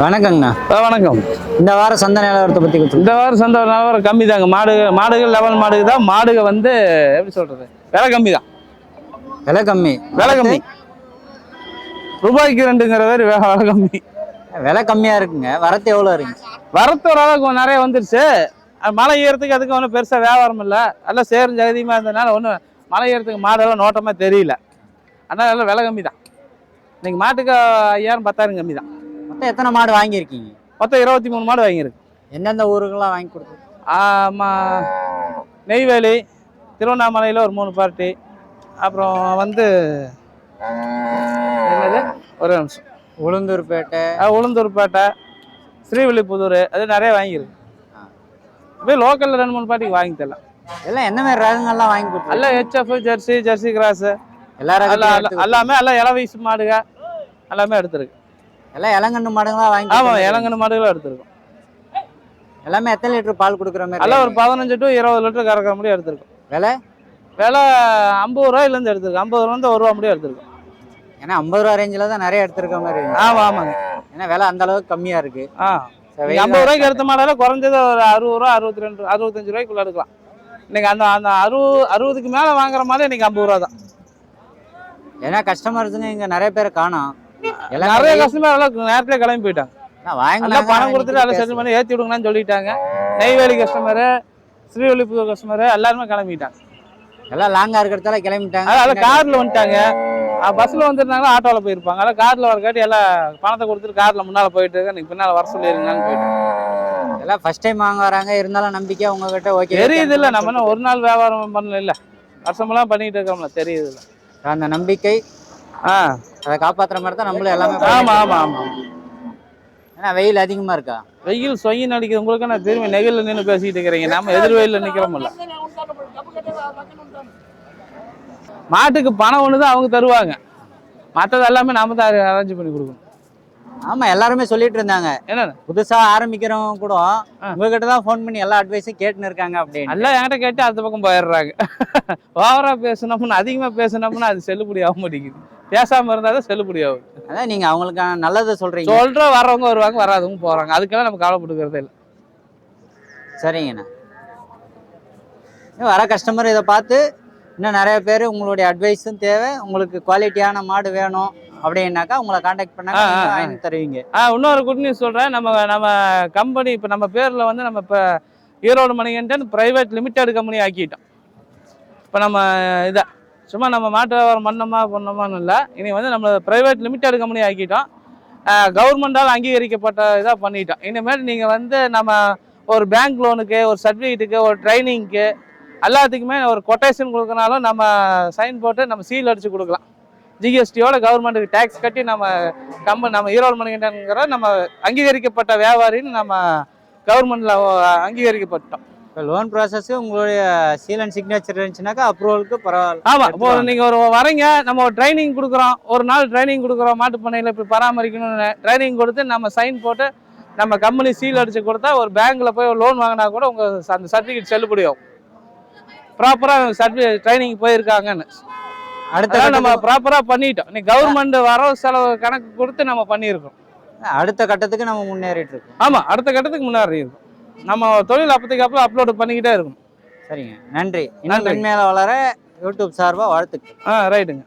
வணக்கங்கண்ணா. வணக்கம். இந்த வாரம் சந்தை நிலவரத்தை பற்றி இந்த வாரம் சந்தை நிலவரம் கம்மி தாங்க மாடு மாடுகள் லெவல் மாடுக்கு தான். மாடுக வந்து எப்படி சொல்றது? விலை கம்மி தான் விலை கம்மி. விலை கம்மி. ரூபாய்க்கு ரெண்டுங்கிற மாதிரி விலை கம்மி. விலை கம்மியாக இருக்குங்க. வரத்து எவ்வளோ இருக்குங்க வரத்து ஓரளவுக்கு நிறைய வந்துருச்சு. மழை ஏறதுக்கு அதுக்கு ஒன்றும் பெருசாக வியாபாரம் இல்லை. எல்லாம் சேரும் ஜெகதியமாக இருந்ததுனால ஒன்றும் மழை ஏறதுக்கு மாடெல்லாம் நோட்டமாக தெரியல. அதனால எல்லாம் விலை கம்மி தான் இன்னைக்கு மாட்டுக்கு ஐயாயிரம் பத்தாயிரம் கம்மி தான் மொத்தம் எத்தனை மாடு வாங்கியிருக்கீங்க? மொத்தம் இருபத்தி மூணு மாடு வாங்கியிருக்கு. எந்தெந்த ஊருக்கெல்லாம் வாங்கி கொடுத்து நெய்வேலி திருவண்ணாமலையில் ஒரு மூணு பார்ட்டி அப்புறம் வந்து என்னது? ஒரு நிமிஷம். உளுந்தூர்பேட்டை. உளுந்தூர்பேட்டை ஸ்ரீவில்லிபுதூர் அது நிறைய வாங்கியிருக்கு. அப்படியே லோக்கலில் ரெண்டு மூணு பார்ட்டிக்கு வாங்கி தரலாம். எல்லாம் எந்த மாதிரி ரகங்கள்லாம் வாங்கி கொடுத்து எல்லாம் ஹெச்எஃப் ஜெர்சி ஜெர்சி கிராஸு எல்லா எல்லாம் எல்லாம் எல்லாமே எல்லாம் இள வயசு மாடுக எல்லாமே எடுத்திருக்கு. எல்லாம் இளங்கண்ணு மாடுங்களாம் வாங்கி ஆமாம் இளங்கன்னு மாடுகளும் எடுத்திருக்கோம். எல்லாமே எத்தனை லிட்டர் பால் கொடுக்குற மாதிரி எல்லாம் ஒரு பதினஞ்சு டு இருபது லிட்டர் கறக்கிற முடியும் எடுத்திருக்கோம். விலை? விலை ஐம்பது ரூபாயிலேருந்து எடுத்திருக்கோம். ஐம்பது ரூபாந்து ஒரு ரூபா முடியும் எடுத்திருக்கோம். ஏன்னா ஐம்பது ரூபா ரேஞ்சில் தான் நிறைய எடுத்திருக்க மாதிரி ஆமாம் ஆமாங்க. ஏன்னா விலை அந்த அளவுக்கு கம்மியாக இருக்கு. ஆ. ஐம்பது ரூபாய்க்கு எடுத்த மாடல குறைஞ்சது ஒரு அறுபது ரூபா அறுபத்தி ரெண்டு அறுபத்தஞ்சு ரூபாய்க்குள்ள எடுக்கலாம். இன்னைக்கு அந்த அந்த அறுபது அறுபதுக்கு மேல வாங்குற மாதிரி இன்னைக்கு ஐம்பது ரூபா தான். ஏன்னா கஸ்டமர்ஸுங்க இங்கே நிறைய பேர் காணோம். நிறைய கஸ்டமர் எல்லாம் நேரத்திலே கிளம்பி போயிட்டாங்க. வாங்கி எல்லாம் பணம் கொடுத்துட்டு எல்லாம் செட்டில் பண்ணி ஏற்றி விடுங்கன்னு சொல்லிட்டாங்க. நெய்வேலி கஸ்டமரு ஸ்ரீவில்லிபுத்தூர் கஸ்டமரு எல்லாருமே கிளம்பிட்டாங்க. எல்லாம் லாங்கா இருக்கிறதால கிளம்பிட்டாங்க. அதனால கார்ல வந்துட்டாங்க. பஸ்ல வந்துருந்தாங்களா ஆட்டோல போயிருப்பாங்க. அதெல்லாம் கார்ல வரக்காட்டி எல்லாம் பணத்தை கொடுத்துட்டு கார்ல முன்னால போயிட்டு இருக்கு. நீங்க பின்னால வர சொல்லிருங்கன்னு போயிட்டு எல்லாம் ஃபர்ஸ்ட் டைம் வாங்க வராங்க. இருந்தாலும் நம்பிக்கை உங்ககிட்ட ஓகே தெரியுது இல்ல. நம்ம ஒரு நாள் வியாபாரம் பண்ணல இல்ல. வருஷமெல்லாம் பண்ணிட்டு இருக்கோம்ல. தெரியுது இல்ல. அந்த நம்பிக்கை ஆ. அதை காப்பாத்துற மாதிரி தான் நம்மளும் எல்லாமே ஆமா ஆமா ஆமா. ஏன்னா வெயில் அதிகமா இருக்கா? வெயில் சொயின் அடிக்குது. உங்களுக்கு நான் திரும்பி நெகிழ்ல நின்று பேசிட்டு இருக்கிறீங்க. நம்ம எதிர் வெயில்ல நிக்கிறோம்ல மாட்டுக்கு பணம் ஒன்று தான் அவங்க தருவாங்க. மற்றது எல்லாமே நாம தான் அரேஞ்ச் பண்ணி கொடுக்கணும். ஆமா எல்லாருமே சொல்லிட்டு இருந்தாங்க. என்ன புதுசா ஆரம்பிக்கிறவங்க கூட உங்ககிட்ட தான் ஃபோன் பண்ணி எல்லா அட்வைஸும் கேட்டுன்னு இருக்காங்க அப்படின்னு. எல்லாம் என்கிட்ட கேட்டு அடுத்த பக்கம் போயிடுறாங்க. ஓவரா பேசணும்னு அதிகமா பேசணும்னா அது செல்லுபடி ஆக மாட்டேங்குது. பேசாம இருந்தா தான் செல்லுபடி ஆகும் அதான் நீங்க அவங்களுக்கான நல்லதை சொல்றீங்க. சொல்ற வர்றவங்க வருவாங்க வராதவங்க போறாங்க. அதுக்கெல்லாம் நம்ம கவலைப்பட்டுக்கிறதே இல்லை. சரிங்கண்ணா. வர கஸ்டமர் இதை பார்த்து இன்னும் நிறைய பேர் உங்களுடைய அட்வைஸும் தேவை. உங்களுக்கு குவாலிட்டியான மாடு வேணும். அப்படின்னாக்கா உங்களை காண்டாக்ட் பண்ணாங்க. வாங்கி தருவீங்க. ஆ இன்னொரு குட் நியூஸ் சொல்கிறேன் நம்ம நம்ம கம்பெனி இப்போ நம்ம பேரில் வந்து நம்ம இப்போ Erode Manikandan private limited company ஆக்கிட்டோம். இப்போ நம்ம இதை சும்மா நம்ம மாட்டு வியாபாரம் பண்ணோமா பண்ணோமான்னு இல்லை. இனி வந்து நம்ம ப்ரைவேட் லிமிடெட் கம்பெனி ஆக்கிட்டோம். கவர்மெண்டால் அங்கீகரிக்கப்பட்ட இதாக பண்ணிட்டோம். இனிமேல் நீங்கள் வந்து நம்ம ஒரு பேங்க் லோனுக்கு ஒரு சர்டிஃபிகேட்டுக்கு ஒரு ட்ரைனிங்க்கு எல்லாத்துக்குமே ஒரு கொட்டேஷன் கொடுக்கனாலும் நம்ம சைன் போட்டு நம்ம சீல் அடித்து கொடுக்கலாம். ஜிஎஸ்டியோட கவர்மெண்ட்டுக்கு டேக்ஸ் கட்டி நம்ம கம்பெனி நம்ம ஈரோடு மணிகண்டன்கிற நம்ம அங்கீகரிக்கப்பட்ட வியாபாரின்னு நம்ம கவர்மெண்ட்ல அங்கீகரிக்கப்பட்டோம். இப்போ லோன் ப்ராசஸ் உங்களுடைய சீல் அண்ட் சிக்னேச்சர் இருந்துச்சுனாக்கா அப்ரூவலுக்கு பரவாயில்ல. ஆமா இப்போ நீங்க ஒரு வரீங்க நம்ம ஒரு ட்ரைனிங் கொடுக்குறோம் ஒரு நாள் ட்ரைனிங் கொடுக்குறோம் மாட்டு பண்ணையில இப்படி பராமரிக்கணும்னு ட்ரைனிங் கொடுத்து நம்ம சைன் போட்டு நம்ம கம்பெனி சீல் அடிச்சு கொடுத்தா ஒரு பேங்க்ல போய் லோன் வாங்கினா கூட உங்க அந்த சர்டிஃபிகேட் செல்லுபடியாகும். ப்ராப்பரா சர்டிஃபிகேட் ட்ரைனிங் போயிருக்காங்கன்னு. அடுத்த நம்ம ப்ராப்பரா பண்ணிட்டோம். நீ கவர்மெண்ட் வரவு செலவு கணக்கு கொடுத்து நம்ம பண்ணியிருக்கோம். அடுத்த கட்டத்துக்கு நம்ம முன்னேறிட்டு இருக்கோம் ஆமா அடுத்த கட்டத்துக்கு இருக்கும். நம்ம தொழில் அப்போதைக்கு அப்போ அப்லோட் பண்ணிக்கிட்டே இருக்கும். சரிங்க. நன்றி. இன்னும். மென்மேல வளர யூடியூப் சார்பா வாழ்த்துக்கள். ஆ ரைட்டுங்க.